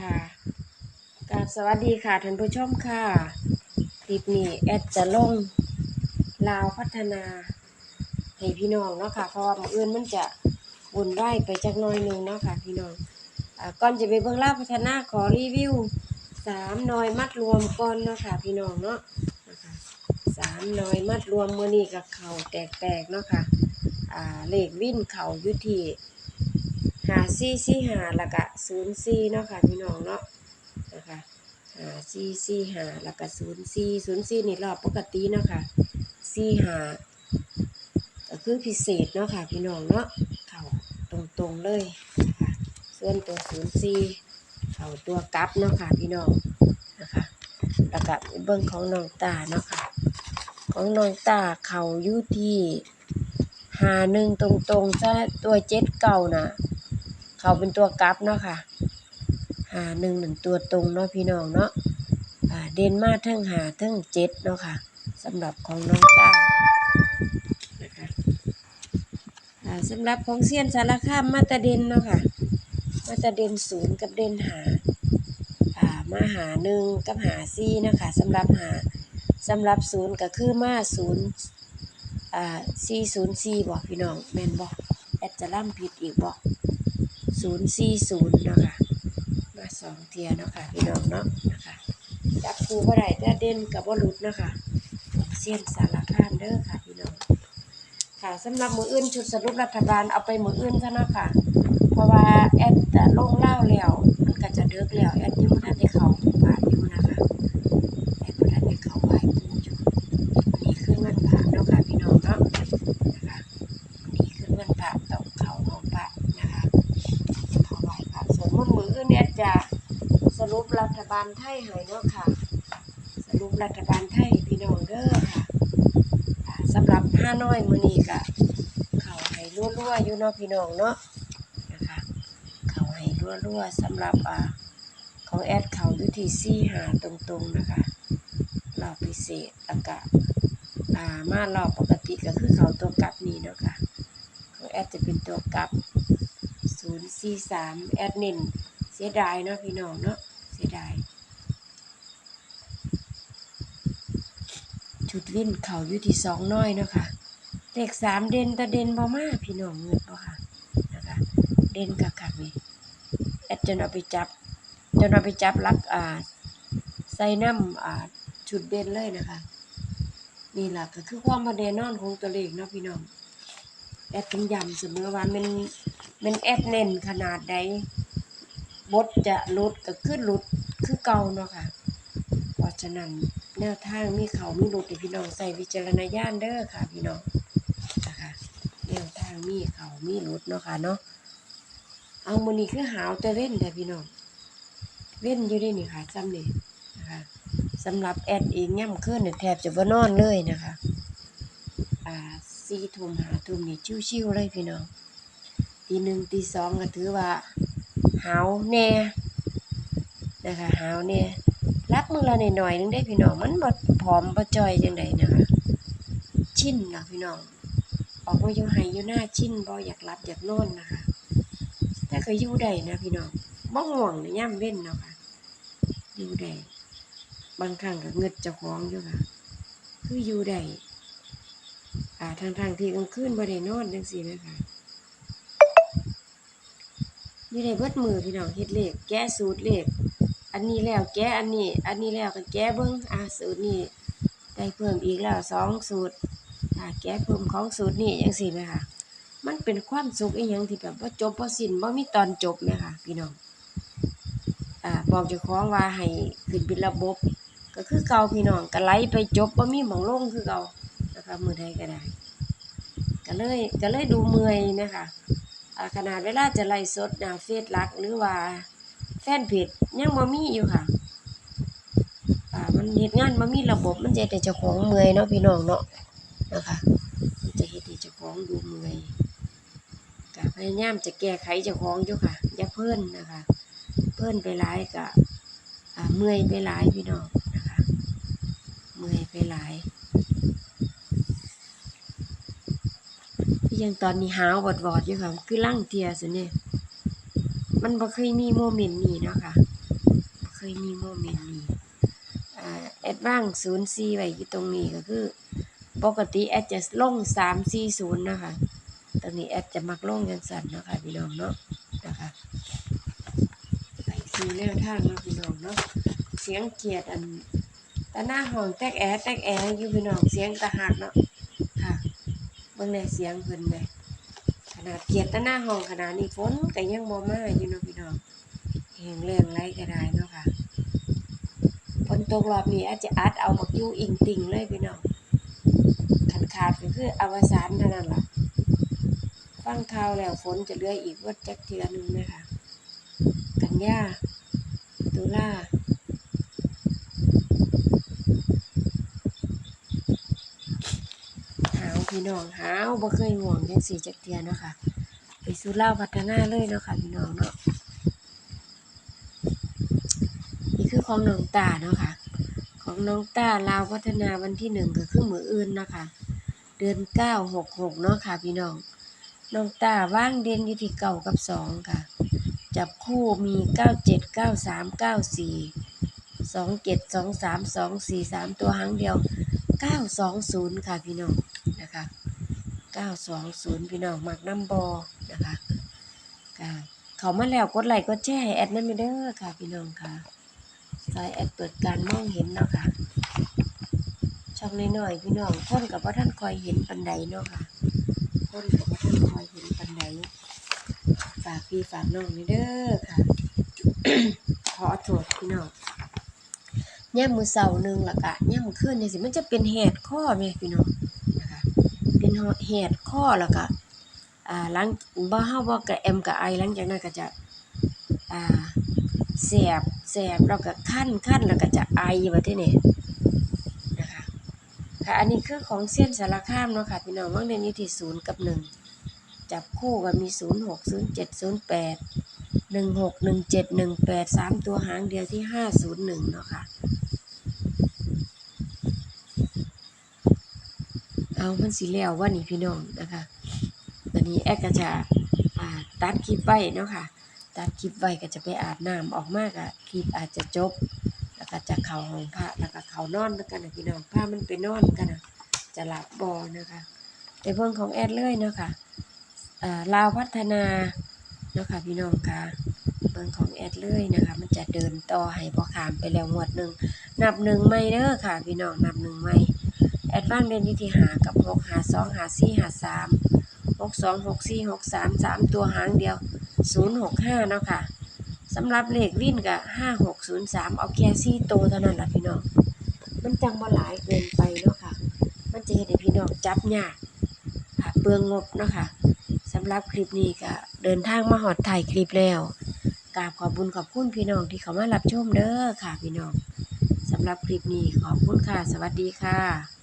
ค่ะกราบสวัสดีค่ะท่านผู้ชมค่ะคลิปนี้แอดจะลงลาวพัฒนาให้พี่น้องเนาะค่ะเพราะว่ามืออื่นมันจะวุ่นวายไปจักหน่อยหนึงเนาะค่ะพี่น้องอ่าก่อนจะไปเบิ่งลาวพัฒนาขอรีวิวสามหน่อยมัดรวมก่อนเนาะค่ะพี่น้องเนาะนะคะสามหน่อยมัดรวมมื้อนี้กับเข่าแตกๆเนาะค่ะอ่าเลขวิ่นเข่าอยู่ที่ หาซี่ซี่หาแล้วก็ศูนย์ซี่เนาะค่ะพี่น้องเนาะนะคะหาซี่ซี่หาแล้วก็ศูนย์ซี่ศูนย์ซี่นี่รอบปกติเนาะค่ะซี่หาก็คือพิเศษเนาะค่ะพี่น้องเนาะเข่าตรงๆเลยนะคะส่วนตัวศูนย์ซี่เข่าตัวกลับเนาะค่ะพี่น้องนะคะแล้วก็เบิ้องของน้องตาเนาะค่ะของน้องตาเข่าอยู่ที่หาหนึ่งตรงๆซะตัวเจ็ดเก่าน่ะ เขาเป็นตัวกลับเนาะค่ะหาหนึ่งหนึ่งตัวตรงเนาะพี่น้องเนาะเดนมาร์กทั้งหาทั้งเจ็ดเนาะค่ะสำหรับของน้องต้านะคะสำหรับของเซียนสารคามมาตาเดนเนาะค่ะมาตาเดนศูนย์กับเดนหาอามาหาหนึ่งกับหาซี่นะคะสำหรับหาสำหรับศูนย์ก็คือมาศูนย์อ่าสี่ศูนย์สี่บอกพี่น้องแม่นบอกแอดจะล่ำผิดอีกบอก ศูนย์สี่ศูนย์เนาะค่ะมาสองเทียเนาะค่ะพี่น้องเนาะนะคะจับครูบ่ได้แต่เด่นกับว่าลุดเนาะค่ะเสียนสารคามเด้อค่ะพี่น้องค่ะสำหรับมืออื่นชุดสรุปรัฐบาลเอาไปมืออื่นซะเนาะค่ะ เพราะว่าแอดจะลงเล่าแล้วมันก็จะเดือกแล้วแอดยังบ่นได้เขาบาทอยู่นะคะแอดบ่ทันได้เข้าไหว้ปู่อยู่นี่คือวันพระเนาะค่ะพี่น้องเนาะนะคะนี่คือวันพระต้องเข้าห้องพระนะคะ ถวายพระสวดมนต์มืออื่นเนี่ยจะสรุปรัฐ บาลไทยให้เนาะค่ะ สรุปรัฐบาลไทยพี่น้องเด้อค่ะสำหรับห้าน้อยมือนี้ก็เขาให้รั่วๆอยู่เนาะพี่น้องเนาะนะคะเขาให้รั่วๆสำหรับอ่าของแอดเขาอยู่ที่ซี่หาตรงๆนะคะรอบพิเศษแล้วก็อ่ามารอบปกติก็คือเขาตัวกลับนี่เนาะค่ะของแอดจะเป็นตัวกลับศูนย์สี่สามแอดนินเสียดายเนาะพี่น้องเนาะ สียดายชุดวิ่นเขาอยู่ที่สองน้อยเนาะค่ะเลขสามเด่นต่เด่นบ่มาพี่น้องเงินบ่ค่ะนะคะเด่นกักกักนี่แอดจนเอาไปจับ จนเอาไปจับลักอ่าใส่น้ำอ่าชุดเด่นเลยนะคะนี่แหละก็คือความประเด็นนอนของตัวเลขเนาะพี่น้องแอดเป็นย้ำเสมอว่ามันมันแอดเน้นขนาดใด บทจะลดก็ขึ้นลดคือเก่าเนาะค่ะเพราะฉะนั้นแนวทางมีเขามีหลุดพี่น้องใส่วิจารณญาณเด้อค่ะ พี่น้องนะคะแนวทางมีเขามีหลุดเนาะค่ะเนาะเอามือนี้คือหาวแต่เว้นแต่พี่น้องเว้นอยู่ได้นี่ค่ะซ้ำนี่นะคะสำหรับแอดเองย่ำคืนเนี่ยแทบจะบ่านอนเลยนะคะอ่าสี่ทุ่มหาทุ่มนี่ชิวๆเลยพี่น้องตีหนึ่งตีสองก็ถือว่า หาวแน่นะคะหาวแน่รับมือละหน่อยๆนึงได้พี่น้องมันบ่ผอมบ่จอยจังใดนะคะชินละพี่น้องออกมาอยู่ไห้อยู่หน้าชินบ่อยากรับอยากนอนนะคะแต่ก็อยู่ได้นะพี่น้องบ่ง่วงนะย่ำเว้นเนาะค่ะอยู่ได้บางครั้งก็เงึดเจ้าของอยู่ค่ะคืออยู่ได้อ่าทางทางที่กลางคืนบ่ได้นอนจังซี่แม่ค่ะ นี่ได้เบิดมือพี่น้องเฮ็ดเลข แก้สูตรเลข อันนี้แล้วแก้อันนี้ อันนี้แล้วก็แก้เบิ่งอ่าสูตรนี้ได้เพิ่มอีกแล้วสองสูตรอ่าแก้เพิ่มของสูตรนี้จังซี่แม่ค่ะมันเป็นความสุขอีหยังที่แบบว่าจบบ่สิ้นบ่มีตอนจบแม่ค่ะพี่น้องอ่าบอกเจ้าของว่าให้ขึ้นเป็นระบบ ก็คือเก่าพี่น้องก็ไหลไปจบบ่มีหม่องลงคือเก่านะคะมือใดก็ได้ก็เลยก็เลยดูเมื่อยนะคะ ขนาดเวลาจะไล่สดน้าเฟซลักหรือว่าแฟนเพจยังบ่มีอยู่ค่ะอ่ามันเฮ็ดงานบ่มีระบบมันจะเฮ็ดให้เจ้าของเมื่อยเนาะพี่น้องเนาะนะคะมันจะเฮ็ดให้เจ้าของดูเมื่อยก็พยายามจะแก้ไขเจ้าของอยู่ค่ะ อย่าเพิ่นนะคะ เพิ่นไปหลายก็อ่าเมื่อยไปหลายพี่น้องนะคะ เมื่อยไปหลาย ยังตอนนี้หาววอดๆอยู่ค่ะ คือลั่งเทียสิเนี่ยมันบ่เคยมีโมเมนต์นี้เนาะค่ะเคยมีโมเมนต์นี้อ่าแอดว่าง04ไว้อยู่ตรงนี้ก็คือ ปกติแอดจะลง340นย์นะคะตอนนี้แอดจะมักลงจังซั่นเนาะค่ะพี่น้องเนาะนะคะไปสู่แนวทางเนาะพี่น้องเนาะเสียงเกียดอันตาหน้าห้องแตกแอแตกแออยู่พี่น้องเสียงตะหักเนาะ เบิ่งในเสียงเพิ่นแหมขนาดเกียดตาหน้าห้องขนาดนี้ฝนก็ยังบ่มาอยู่เนาะพี่น้องแห้งแล้งไรก็ได้เนาะค่ะฝนตกรอบนี้อาจจะอัดเอาบักยู่อิงติ่งเลยพี่น้องขันขาดก็คืออวสานเท่านั้นล่ะฟังข่าวแล้วฝนจะเลื่อยอีกวัดจักเทือนึงนะคะกันยาตุลาหาว พี่น้องหาวบ่เคยห่วงจังสี่จักเทือเนาะค่ะ ไปสู่ลาพัฒนาเลยเนาะค่ะพี่น้องเนาะนี่คือของน้องตาเนาะค่ะ ของน้องตาลาวพัฒนาวันที่หนึ่งก็คือมืออื่นเนาะค่ะ เดือนเก้าหกหกเนาะค่ะพี่น้องน้องตาว่างเด่นอยู่ที่เก่ากับสองค่ะ จับคู่มีเก้าเจ็ดเก้าสามเก้าสี่สองเจ็ดสองสามสองสี่สามตัวหางเดียวเก้าสองศูนย์ค่ะพี่น้อง นะคะเก้าสองศูนย์พี่น้องมักน้ำบอนะคะค่ะเขามาแล้วกดไลค์กดแชร์ให้แอดนั่นไม่เด้อค่ะ พี่น้องค่ะซอยแอดเปิดการมองเห็นเนาะค่ะช่องน้อยๆพี่น้องคนกับว่าท่านคอยเห็นปันใดเนาะค่ะคนกับว่าท่านคอยเห็นปันใดฝากพี่ฝากน้องนี่เด้อค่ะ ขอโทษพี่น้องย่มมือเสาร์หนึ่งละกะย่มมือคืนนี่สิมันจะเป็นแหดข้อแม่พี่น้อง แหดข้อแล้วก็อ่าหลังบ่เฮาบ่กะแอมกะไอหลังจากนั้นก็จะอ่าแสบแสบแล้วก็คั้นคั้นแล้วก็จะไอว่าที่นี่นะคะค่ะอันนี้คือของเส้นสารคามเนาะค่ะพี่น้องว่างในนี้ที่ศูนย์กับหนึ่งจับคู่ก็มีศูนย์หกศูนย์เจ็ดศูนย์แปดหนึ่งหกหนึ่งเจ็ดหนึ่งแปดสามตัวหางเดียวที่ห้าศูนย์หนึ่งเนาะค่ะ เอามันสีแล้วว่านี่พี่น้องนะคะวันนี้แอดก็จะตัดคลิปไว้เนาะค่ะตัดคลิปไว้ก็จะไปอาบน้ำออกมากอะคลิปอาจจะจบ แล้วก็จะเข้าห้องพระแล้วก็เข้านอนแล้วกันนะพี่น้องพามันไปนอนกันนะจะหลับบอนะคะแต่เพิ่งของแอดเลยเนาะค่ะอ่าลาวพัฒนาเนาะค่ะพี่น้องค่ะเบิ่งของแอดเลยนะคะ มันจะเดินต่อให้พอขามไปแล้วงวดหนึ่งนับหนึ่งไม่เด้อค่ะ พี่น้องนับหนึ่งไม่ แอดวางเดือนที่ที่หากับหกหาสองหาสี่หาสามหกสองหกสี่หกสามสามตัวหางเดียวศูนย์หกห้าเนาะค่ะสำหรับเลขวิ่นกับห้าหกศูนย์สามเอาแค่ซี่โตวเท่านั้นละพี่น้องมันจังบ่หลายเกินไปเนาะค่ะ มันจะเห็นให้พี่น้องจับยากค่ะเปลืองงบเนาะค่ะสำหรับคลิปนี้ก็เดินทางมาหอดถ่ายคลิปแล้วกราบขอบุญขอบคุณพี่น้องที่เขามารับชมเด้อค่ะพี่น้องสำหรับคลิปนี้ขอบคุณค่ะ สวัสดีค่ะ